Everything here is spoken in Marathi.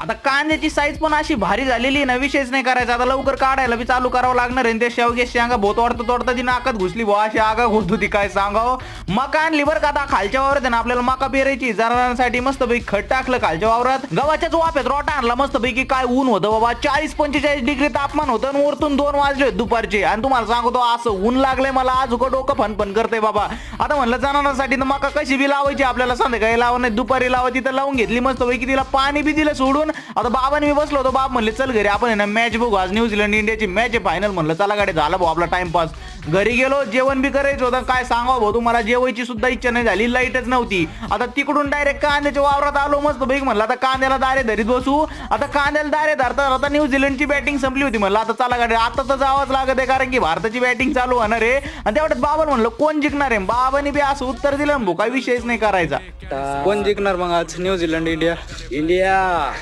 आता कांद्याची साईज पण अशी भारी झालेली आहे ना विशेष नाही करायचा. आता लवकर काढायला बी चालू करावं लागणार आहे. आणि ते शेवगे शेंगा भोत वाटतं तोडता ती नाकात घुसली बुवा अशी आगा घुसत होती काय सांगावं? मका आणली बरं का आता खालच्या वावरात आहे ना आपल्याला मका पेरायची जनावरांसाठी मस्त पैकी खट टाकलं खालच्या वावरात. गव्हाच्याच वाफ्यात रोटा आणला मस्त पैकी काय ऊन होतं बाबा? चाळीस पंचेचाळीस डिग्री तापमान होतं आणि वरतून दोन वाजले दुपारचे. आणि तुम्हाला सांगतो असं ऊन लागलंय मला. आज उकं डोकं फनफन करते बाबा. आता म्हणलं जनावरांसाठी तर मका कशी बी लावायची आपल्याला? संध्याकाळी लावा नाही दुपारी लावायची तर लावून घेतली मस्त पैकी तिला पाणी बी दिलं सोडून. आता बाबाने मी बसलो होतो. बाब म्हणले चल घरी आपण आहे ना मॅच बघू. आज न्यूझीलंड इंडियाची मॅच आहे फायनल म्हणलं चला गाडी झाला भाऊ आपला टाइमपास घरी गेलो जेवण बी करायचं होतं. काय सांगावं भाऊ तुम्हाला? जेवायची सुद्धा इच्छा नाही झाली. लाईटच नव्हती. आता तिकडून डायरेक्ट कांद्याच्या वावरात आलो मस्त पैकी म्हणलं. आता कांद्याला दारे धरीत बसू. आता कांद्याला दारे धरता आता न्यूझीलंडची बॅटिंग संपली होती म्हणलं. आता चला गाडी आता तर जावंच लागत आहे कारण की भारताची बॅटिंग चालू होणार आहे. आणि तेवढ्यात बाबा म्हणलं कोण जिंकणार आहे? बाबाने बी असं उत्तर दिलं ना भाऊ काही विषयच नाही करायचा. कोण जिंकणार मग आज? New Zealand India India